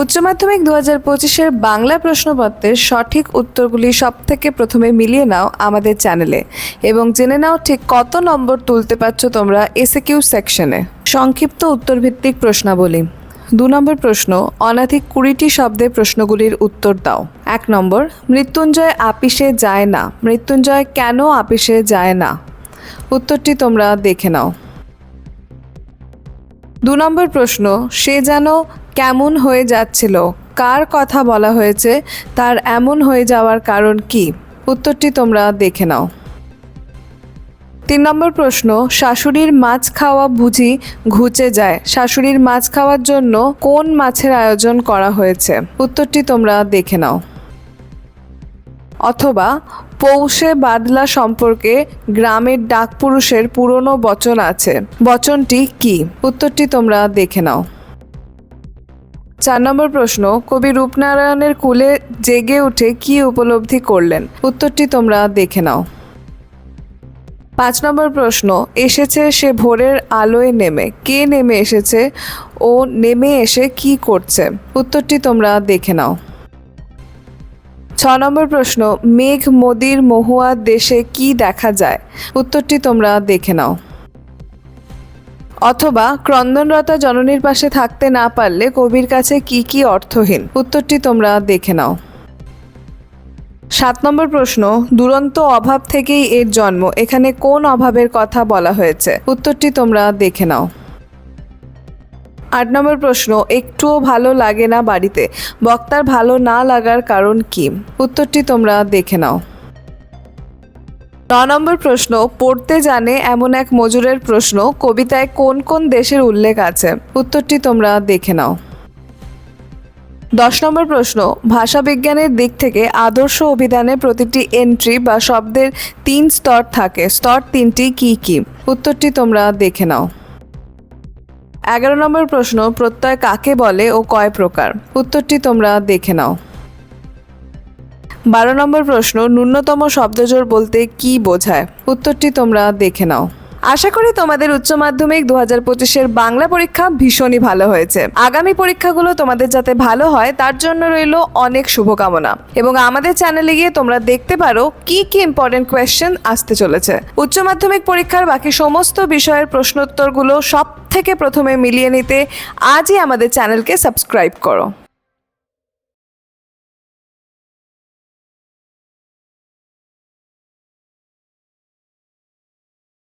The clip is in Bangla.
উচ্চ মাধ্যমিক দু হাজার পঁচিশের বাংলা প্রশ্নপত্রের সঠিক উত্তরগুলি সব থেকে প্রথমে মিলিয়ে নাও আমাদের চ্যানেলে এবং জেনে নাও ঠিক কত নম্বর তুলতে পারছ তোমরা এসে কিউ সেকশনে। সংক্ষিপ্ত উত্তরভিত্তিক প্রশ্নাবলী। দু নম্বর প্রশ্ন, অনাধিক কুড়িটি শব্দে প্রশ্নগুলির উত্তর দাও। এক নম্বর, মৃত্যুঞ্জয় আপিসে যায় না। মৃত্যুঞ্জয় কেন আপিসে যায় না? উত্তরটি তোমরা দেখে নাও। দু নম্বর প্রশ্ন, সে যেন কেমন হয়ে যাচ্ছিল? কার কথা বলা হয়েছে? তার এমন হয়ে যাওয়ার কারণ কি? উত্তরটি তোমরা দেখে নাও। তিন নম্বর প্রশ্ন, শাশুড়ির মাছ খাওয়া বুঝি ঘুচে যায়। শাশুড়ির মাছ খাওয়ার জন্য কোন মাছের আয়োজন করা হয়েছে? উত্তরটি তোমরা দেখে নাও। অথবা, পৌষে বাদলা সম্পর্কে গ্রামের ডাকপুরুষের পুরনো বচন আছে। বচনটি কি? উত্তরটি তোমরা দেখে নাও। চার নম্বর প্রশ্ন, কবি রূপনারায়ণের কুলে জেগে উঠে কি উপলব্ধি করলেন? উত্তরটি তোমরা দেখে নাও। পাঁচ নম্বর প্রশ্ন, এসেছে সে ভোরের আলোয় নেমে। কে নেমে এসেছে? ও নেমে এসে কি করছে? উত্তরটি তোমরা দেখে নাও। ছ নম্বর প্রশ্ন, মেঘ মোদির মহুয়া দেশে কি দেখা যায়? উত্তরটি তোমরা দেখে নাও। অথবা ক্রন্দনরতা জননীর পাশে থাকতে না পারলে কবির কাছে কি কি অর্থহীন? উত্তরটি তোমরা দেখে নাও। সাত নম্বর প্রশ্ন, দুরন্ত অভাব থেকেই এর জন্ম। এখানে কোন অভাবের কথা বলা হয়েছে? উত্তরটি তোমরা দেখে নাও। আট নম্বর প্রশ্ন, একটুও ভালো লাগে না বাড়িতে। বক্তার ভালো না লাগার কারণ কি? উত্তরটি তোমরা দেখে নাও। ন নম্বর প্রশ্ন, পড়তে জানে এমন এক মজুরের প্রশ্ন, কবিতায় কোন কোন দেশের উল্লেখ আছে? উত্তরটি তোমরা দেখে নাও। দশ নম্বর প্রশ্ন ভাষাবিজ্ঞানের দিক থেকে আদর্শ অভিধানে প্রতিটি এন্ট্রি বা শব্দের তিন স্তর থাকে। স্তর তিনটি কি কি? উত্তরটি তোমরা দেখে নাও। এগারো নম্বর প্রশ্ন, প্রত্যয় কাকে বলে ও কয় প্রকার? উত্তরটি তোমরা দেখে নাও। বারো নম্বর প্রশ্ন, ন্যূনতম শব্দজোর বলতে কি বোঝায়? উত্তরটি তোমরা দেখে নাও। আশা করি তোমাদের উচ্চ মাধ্যমিক দু হাজার পঁচিশের বাংলা পরীক্ষা ভীষণই ভালো হয়েছে। আগামী পরীক্ষাগুলো তোমাদের যাতে ভালো হয়, তার জন্য রইল অনেক শুভকামনা। এবং আমাদের চ্যানেলে গিয়ে তোমরা দেখতে পারো কি কি ইম্পর্টেন্ট কোয়েশ্চেন আসতে চলেছে। উচ্চ মাধ্যমিক পরীক্ষার বাকি সমস্ত বিষয়ের প্রশ্নোত্তরগুলো সব থেকে প্রথমে মিলিয়ে নিতে আজই আমাদের চ্যানেলকে সাবস্ক্রাইব করো।